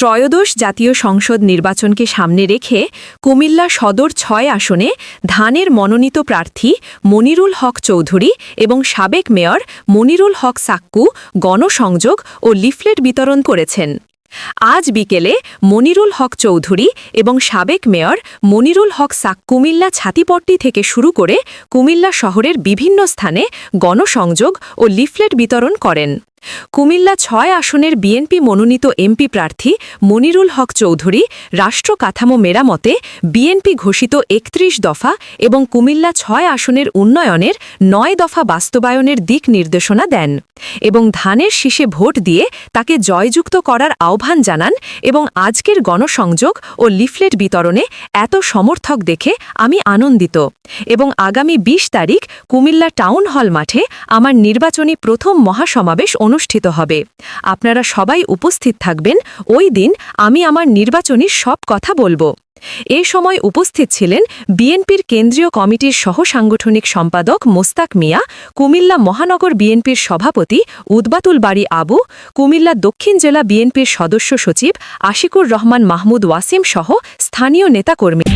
ত্রয়োদশ জাতীয় সংসদ নির্বাচনকে সামনে রেখে কুমিল্লা সদর ছয় আসনে ধানের মনোনীত প্রার্থী মনিরুল হক চৌধুরী এবং সাবেক মেয়র মনিরুল হক সাক্কু গণসংযোগ ও লিফলেট বিতরণ করেছেন। আজ বিকেলে মনিরুল হক চৌধুরী এবং সাবেক মেয়র মনিরুল হক সাক কুমিল্লা ছাতিপট্টি থেকে শুরু করে কুমিল্লা শহরের বিভিন্ন স্থানে গণসংযোগ ও লিফলেট বিতরণ করেন। কুমিল্লা ছয় আসনের বিএনপি মনোনীত এমপি প্রার্থী মনিরুল হক চৌধুরী রাষ্ট্র কাঠামো মেরামতে বিএনপি ঘোষিত একত্রিশ দফা এবং কুমিল্লা ছয় আসনের উন্নয়নের নয় দফা বাস্তবায়নের দিক নির্দেশনা দেন এবং ধানের শীষে ভোট দিয়ে তাকে জয়যুক্ত করার আহ্বান জানান এবং আজকের গণসংযোগ ও লিফলেট বিতরণে এত সমর্থক দেখে আমি আনন্দিত এবং আগামী ২০ তারিখ কুমিল্লা টাউন হল মাঠে আমার নির্বাচনী প্রথম মহাসমাবেশ অনুষ্ঠিত হবে। আপনারা সবাই উপস্থিত থাকবেন। ওই দিন আমি আমার নির্বাচনী সব কথা বলব। এ সময় উপস্থিত ছিলেন বিএনপির কেন্দ্রীয় কমিটির সহসাংগঠনিক সম্পাদক মোস্তাক মিয়া, কুমিল্লা মহানগর বিএনপির সভাপতি উদ্বাতুল বাড়ি আবু, কুমিল্লা দক্ষিণ জেলা বিএনপির সদস্য সচিব আশিকুর রহমান মাহমুদ ওয়াসিম সহ স্থানীয় নেতাকর্মী।